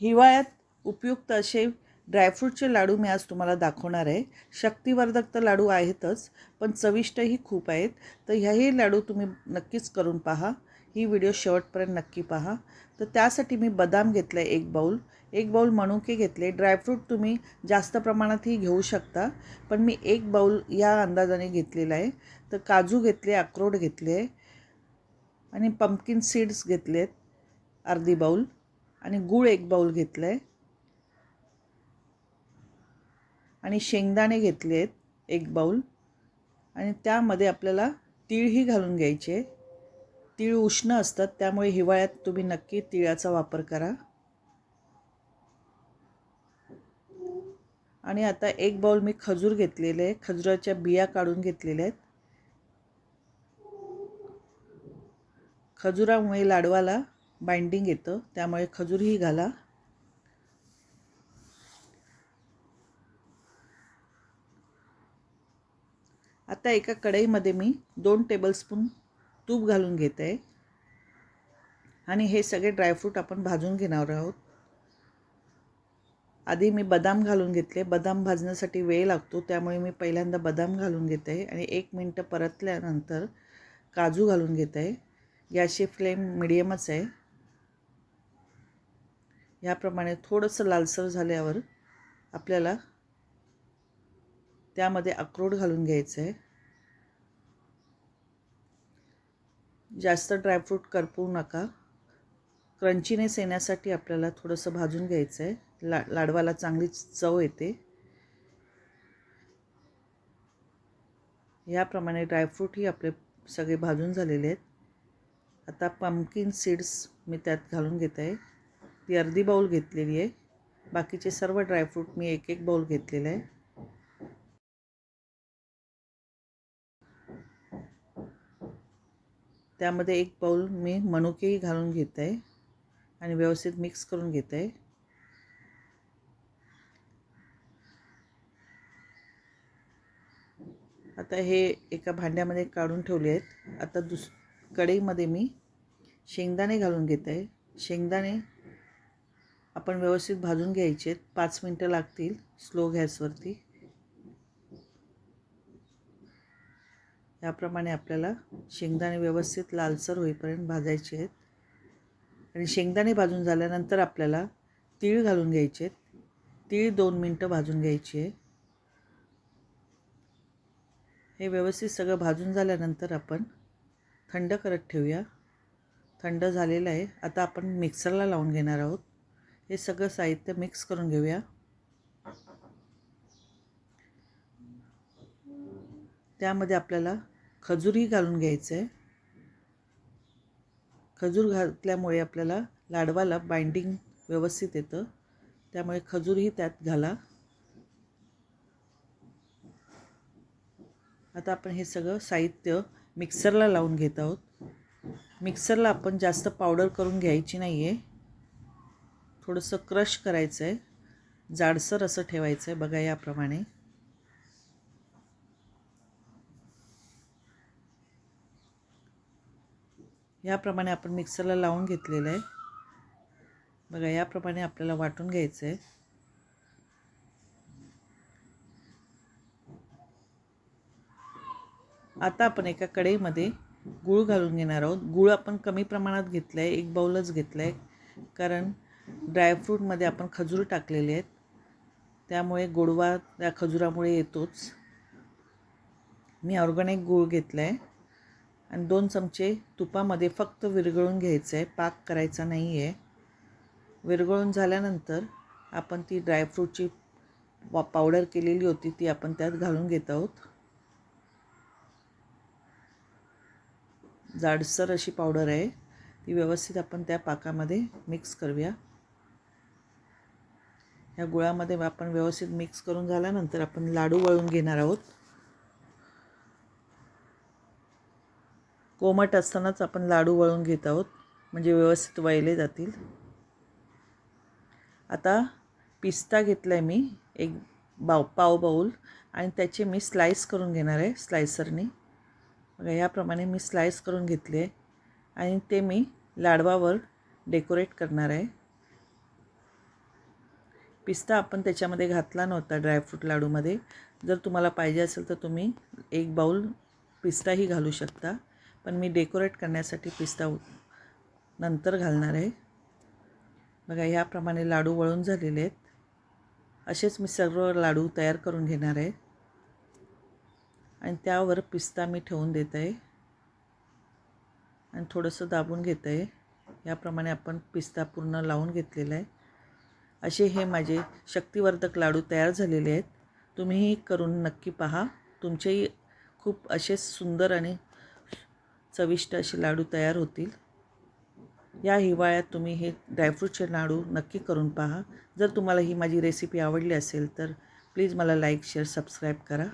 हिवाळ्यात उपयुक्त असे ड्रायफ्रूटचे लाडू मी आज तुम्हाला दाखवणार आहे. शक्तिवर्धक तर लाडू आहेतच पण चविष्टही खूप आहेत. तर ह्याही लाडू तुम्ही नक्कीच करून पहा. ही व्हिडिओ शेवटपर्यंत नक्की पहा. तर त्यासाठी मी बदाम घेतलं आहे एक बाऊल एक बाऊल मनुके घेतले. ड्रायफ्रूट तुम्ही जास्त प्रमाणातही घेऊ शकता. पण मी एक बाऊल या अंदाजाने घेतलेला आहे. तर काजू घेतले अक्रोड घेतले आणि पंपकिन सीड्स घेतलेत अर्धी बाऊल आणि गूळ एक बाऊल घेतलं आहे आणि शेंगदाणे घेतले आहेत एक बाऊल आणि त्यामध्ये आपल्याला तीळही घालून घ्यायचे. तीळ उष्ण असतात त्यामुळे हिवाळ्यात तुम्ही नक्की तिळाचा वापर करा. आणि आता एक बाऊल मी खजूर घेतलेले आहे. खजुराच्या बिया काढून घेतलेल्या आहेत. खजुरामुळे लाडवाला बाइंडिंग येतं. त्यामुळे खजूरही घाला. आता एका कढईमध्ये मी दोन टेबलस्पून तूप घालून घेत. आहे आणि हे सगळे ड्रायफ्रूट आपण भाजून घेणार आहोत. आधी मी बदाम घालून घेतले. बदाम भाजण्यासाठी वेळ लागतो त्यामुळे मी पहिल्यांदा बदाम घालून घेत. आहे आणि एक मिनटं परतल्यानंतर काजू घालून घेत. आहे गॅसची फ्लेम मिडियमच आहे. ह्याप्रमाणे थोडंसं लालसर झाल्यावर आपल्याला त्यामध्ये अक्रोड घालून घ्यायचं आहे जास्त ड्रायफ्रूट करपवू नका. क्रंचीनेस येण्यासाठी आपल्याला थोडंसं भाजून घ्यायचं आहे ला लाडवाला चांगली चव येते. याप्रमाणे ड्रायफ्रूटही आपले सगळे भाजून झालेले आहेत. आता पम्किन सीड्स मी त्यात घालून घेत. आहे ती अर्धी बाऊल घेतलेली आहे. बाकीचे सर्व ड्रायफ्रूट मी एक एक बाऊल घेतलेलं आहे. त्यामध्ये एक बाऊल मी मनुकेही घालून घेत आहे आणि व्यवस्थित मिक्स करून घेत आहे. आता हे एका भांड्यामध्ये काढून ठेवले आहेत. आता दुस कढईमध्ये मी शेंगदाणे घालून घेत आहे. शेंगदाणे आपण व्यवस्थित भाजून घ्यायचे. आहेत पाच मिनटं लागतील स्लो गॅसवरती. याप्रमाणे आपल्याला शेंगदाणे व्यवस्थित लालसर होईपर्यंत भाजायचे आहेत. आणि शेंगदाणे भाजून झाल्यानंतर आपल्याला तीळ घालून घ्यायचे आहेत. तीळ दोन मिनटं भाजून घ्यायची आहे. हे व्यवस्थित सगळं भाजून झाल्यानंतर आपण थंड करत ठेवूया. थंड झालेलं आहे. आता आपण मिक्सरला लावून घेणार आहोत. हे सगळं साहित्य मिक्स करून घेऊया. त्यामध्ये आपल्याला खजूरही घालून घ्यायचं. आहे खजूर घातल्यामुळे आपल्याला लाडवाला बाइंडिंग व्यवस्थित येतं. त्यामुळे खजूरही त्यात घाला. आता आपण हे सगळं साहित्य मिक्सरला लावून घेत आहोत. मिक्सरला आपण जास्त पावडर करून घ्यायची नाही आहे थोडंसं क्रश करायचं आहे जाडसर असं ठेवायचं आहे बघा याप्रमाणे. याप्रमाणे आपण मिक्सरला लावून घेतलेलं आहे बघा याप्रमाणे आपल्याला वाटून घ्यायचं आहे आता आपण एका कढईमध्ये गूळ घालून घेणार आहोत. गूळ आपण कमी प्रमाणात घेतलं आहे एक बाऊलच घेतलं आहे कारण ड्रायफ्रूटमध्ये आपण खजूर टाकलेले आहेत. त्यामुळे गोडवा त्या खजुरामुळे येतोच. मी ऑर्गॅनिक गूळ घेतला आहे आणि दोन चमचे तुपामध्ये फक्त विरघळून घ्यायचं आहे पाक करायचा नाही आहे विरघळून झाल्यानंतर आपण ती ड्रायफ्रूटची वा पावडर केलेली होती ती आपण त्यात घालून घेत आहोत. जाडसर अशी पावडर आहे. ती व्यवस्थित आपण त्या पाकामध्ये मिक्स करूया. ह्या गुळामध्ये आपण व्यवस्थित मिक्स करून झाल्यानंतर आपण लाडू वळून घेणार आहोत. कोमट असतानाच आपण लाडू वळून घेत आहोत म्हणजे व्यवस्थित वळले जातील. आता पिस्ता घेतला आहे मी एक बाव पाव बाऊल आणि त्याचे मी स्लाईस करून घेणार आहे स्लायसरने बघा याप्रमाणे मी स्लाईस करून घेतले आहे. आणि ते मी लाडवावर डेकोरेट करणार आहे. पिस्ता आपण त्याच्यामध्ये घातला नव्हता ड्रायफ्रूट लाडूमध्ये. जर तुम्हाला पाहिजे असेल तर तुम्ही एक बाऊल पिस्ताही घालू शकता. पण मी डेकोरेट करण्यासाठी पिस्ता नंतर घालणार आहे. बघा ह्याप्रमाणे लाडू वळून झालेले आहेत. असेच मी सर्व लाडू तयार करून घेणार आहे. आणि त्यावर पिस्ता मी ठेवून देत आहे. आणि थोडंसं दाबून घेत आहे. याप्रमाणे आपण पिस्ता पूर्ण लावून घेतलेला आहे. असे हे माझे शक्तिवर्धक लाडू तयार झालेले आहेत. तुम्हीही करून नक्की पहा. तुमचेही खूप असेच सुंदर आणि चविष्ट असे लाडू तयार होतील. या हिवाळ्यात तुम्ही हे ड्रायफ्रूटचे लाडू नक्की करून पहा. जर तुम्हाला ही माझी रेसिपी आवडली असेल तर प्लीज मला लाईक शेअर सबस्क्राईब करा.